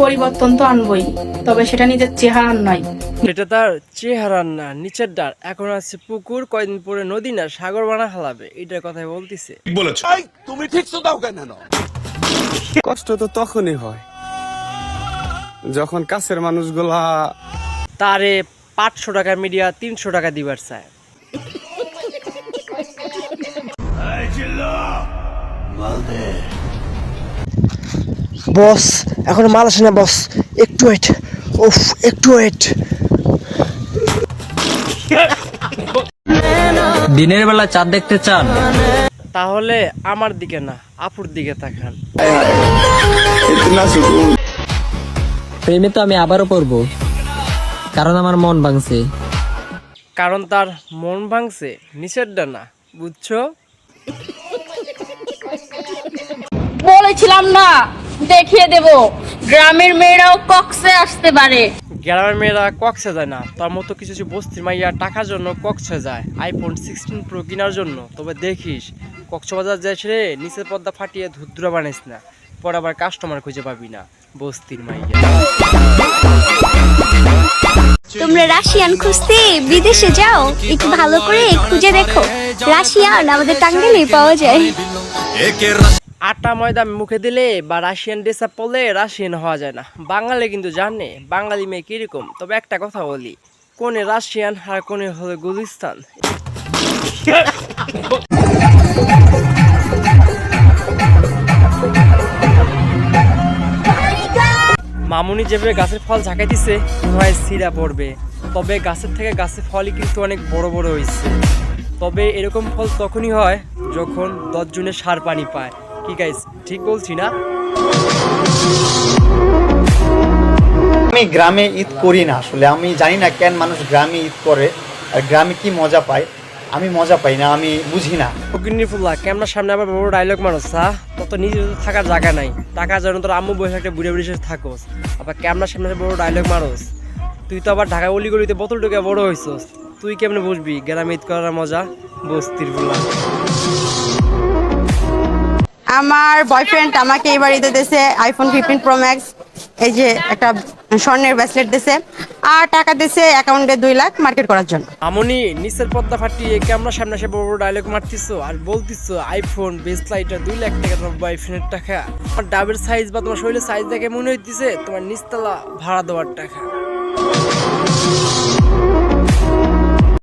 পরিবর্তন তো আনবই তবে সেটা নিজের চেহারা নয়। এটা তার চেহারার না নিচের ডার এখন আছে পুকুর কয়দিন পরে নদী না সাগর বানা হালাবে এটার কথাই বলতিছে। কষ্ট তো তখনই হয় যখন কাছের মানুষগুলা তারে পাঁচশো টাকার মিডিয়া তিনশো টাকা দিবার চায়। বস এখন মাল আসে না বস একটু ওয়েট উফ একটু ওয়েট দিনের বেলা চাঁদ দেখতে চান? তাহলে আমার দিকে না আপুর দিকে তাকান। প্রেমে তো আমি আবারও পড়ব। কারণ আমার মন ভাঙছে। কারণ তার মন ভাঙছে নিচের ডানা বুঝছ? বলেছিলাম না। দেখিয়ে দেব। গ্রামের মেয়েরাও কক্সে আসতে পারে। গ্রামের মেয়েরা কক্সে যায় না। তার মতো কিছু কিছু বস্তির মাইয়া টাকার জন্য কক্সে যায়। আইফোন সিক্সটিন প্রো কেনার জন্য। তবে দেখিস কক্সবাজার যাইস রে নিচের পর্দা ফাটিয়ে ধুদ্রা বানাইস না। পরে আবার কাস্টমার খুঁজে পাবি না বস্তির মাইয়া। তোমরা রাশিয়ান খুঁজতে বিদেশে যাও। একটু ভালো করে খুঁজে দেখো। রাশিয়ান আমাদের টাঙ্গাইলে পাওয়া যায়। আটা ময়দা মুখে দিলে বা রাশিয়ান ড্রেস আপ পরলে রাশিয়ান হওয়া যায় না। বাঙালি কিন্তু জানে, বাঙালি মেয়ে কীরকম। তবে একটা কথা বলি, কোনে রাশিয়ান আর কোনে হলো গুলিস্তান মামুনি যেভাবে গাছের ফল ঝাঁকাইতেছে হয় সিরা পড়বে। তবে গাছের থেকে গাছের ফলই কিন্তু অনেক বড় বড় হয়েছে তবে এরকম ফল তখনই হয় যখন দশ জনের সার পানি পায়। কি গাইস ঠিক বলছি না? আমি গ্রামে ঈদ করি না আসলে। আমি জানি না কেন মানুষ গ্রামে ঈদ করে। আর গ্রামে কি মজা পায়? আমি মজা পাই না আমি বুঝি না। ফুল্লা ক্যামেরার সামনে আবার বড় ডায়লগ মানুষ হা? তত নিজের তো থাকার জায়গা নাই। টাকা যেন তোর আম্মু বসে একটা বুড়ে বুড়ি সাথে থাকোস। আবার ক্যামেরার সামনে বড় ডায়লগ মারোস। তুই তো আবার ঢাকা অলি গলিতে বোতল ঢুকে বড় হইছস। তুই কেমনে বুঝবি? গ্রামে ঈদ করার মজা? বস্তির ফুল্লা আমার বয়ফ্রেন্ড আমাকে এবার ঈদে দিয়েছে আইফোন ফিফটিন প্রো ম্যাক্স এই যে একটা স্বর্ণের ব্রেসলেট দিয়েছে, আর টাকা দিয়েছে অ্যাকাউন্টে দুই লাখ মার্কেট করার জন্য। আমনি নিচের পর্দা ফাটিয়ে ক্যামেরার সামনে এসে বড় বড় ডায়লগ মারতিছো আর বলতিছো আইফোন বেস লাইটার দুই লাখ টাকা তোমার বয়ফ্রেন্ডের টাকা। তোমার ডাবের সাইজ বা তোমার শরীরের সাইজ দেখে মনে হইতেছে তোমার নিচতলা ভাড়া দেওয়ার টাকা।